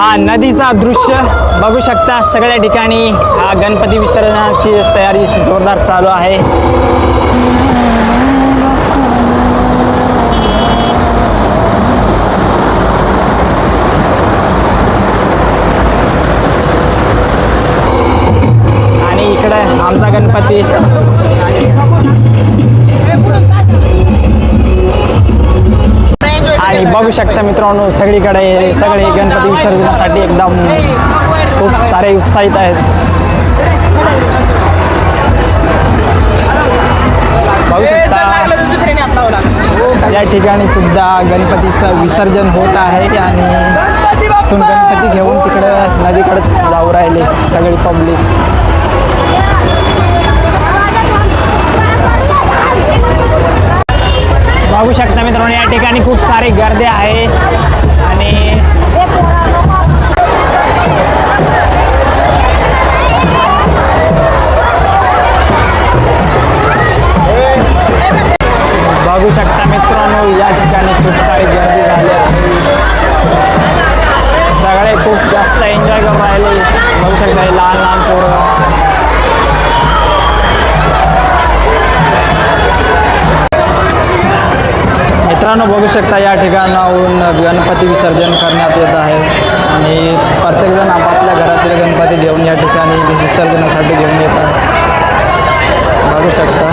हा नदीचा दृश्य बघू शकता सगळ्या ठिकाणी. हा गणपती विसर्जनाची तयारी जोरदार चालू आहे. आणि इकडे आमचा गणपती आणि बघू शकता मित्रांनो सगळीकडे सगळे गणपती विसर्जनासाठी एकदम खूप सारे उत्साहित आहेत. बघू शकता. या ठिकाणी सुद्धा गणपतीचं विसर्जन होत आहे आणि तिथून गणपती घेऊन तिकडं नदीकडे जाऊ राहिले सगळी पब्लिक. बघू शकता मित्रांनो या ठिकाणी खूप सारी गर्दी आहे. आणि बघू शकता मित्रांनो या ठिकाणी खूप सारी गर्दी झाली आहे. सगळे खूप जास्त एन्जॉय करून राहिले. बघू शकता लहान लहान पोरं. मित्रांनो बघू शकता या ठिकाणाहून गणपती विसर्जन करण्यात येत आहे. आणि प्रत्येकजण आपापल्या घरातील गणपती घेऊन या ठिकाणी विसर्जनासाठी घेऊन येत आहे बघू शकता.